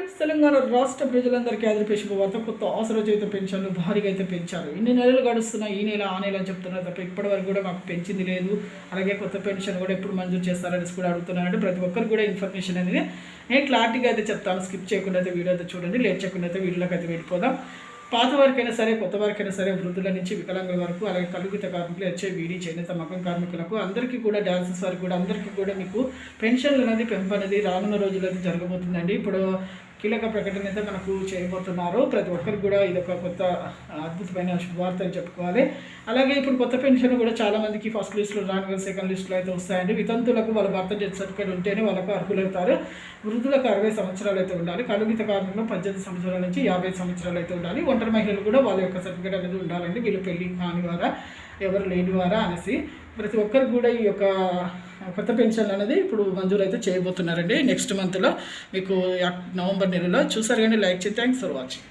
Friends Telangana రాష్ట్ర ప్రజలందరికీ ఆదరిపే శుభవార్త కొత్త అవసర జీవిత పెన్షన్లు భారీగా అయితే పెంచారు. ఇన్ని నెలలు గడుస్తున్నాయి. ఈ నెల ఆ నెల అని చెప్తున్నారు తప్ప ఇప్పటివరకు కూడా మాకు పెంచింది లేదు. అలాగే కొత్త పెన్షన్ కూడా ఎప్పుడు మంజూరు చేస్తారనేసి కూడా అడుగుతున్నారంటే ప్రతి ఒక్కరు కూడా ఇన్ఫర్మేషన్ అనేది నేను క్లారిటీగా అయితే చెప్తాను. స్కిప్ చేయకుండా అయితే వీడియో అయితే చూడండి. లేట్ చేయకుండా అయితే వీడియోలోకి అయితే వెళ్ళిపోదాం. పాత వారికైనా సరే కొత్త వారికైనా సరే వృద్ధుల నుంచి వికలాంగుల వరకు అలాగే కలుగుత కార్మికులు వచ్చే వీడి చేనేత మగం కార్మికులకు అందరికీ కూడా డాన్సెస్ వారికి కూడా అందరికీ కూడా మీకు పెన్షన్లు అనేది పెంపు అనేది రానున్న రోజుల్లో అయితే జరగబోతుందండి. ఇప్పుడు కీలక ప్రకటన అయితే మనకు చేయబోతున్నారు. ప్రతి ఒక్కరికి కూడా ఇది ఒక కొత్త అద్భుతమైన శుభవార్త అని చెప్పుకోవాలి. అలాగే ఇప్పుడు కొత్త పెన్షన్ కూడా చాలామందికి ఫస్ట్ లిస్ట్లో రాను సెకండ్ లిస్ట్లో అయితే వస్తాయండి. వితంతులకు వాళ్ళ భర్త డెత్ సర్టిఫికేట్ ఉంటేనే వాళ్ళకు అర్హులవుతారు. వృద్ధులకు అరవై సంవత్సరాలు అయితే ఉండాలి. కలుగిత కారణంలో పద్దెనిమిది సంవత్సరాల నుంచి యాభై సంవత్సరాలు అయితే ఉండాలి. ఒంటరి మహిళలు కూడా వాళ్ళ యొక్క సర్టిఫికేట్ అనేది ఉండాలండి. వీళ్ళు పెళ్ళి కాని వారా ఎవరు లేని వారా అనేసి ప్రతి ఒక్కరికి కూడా ఈ యొక్క కొత్త పెన్షన్ అనేది ఇప్పుడు మంజూరు అయితే చేయబోతున్నారండి. నెక్స్ట్ మంత్లో మీకు నవంబర్ నెలలో చూసారు కానీ లైక్ చేసి థ్యాంక్స్ ఫర్ వాచింగ్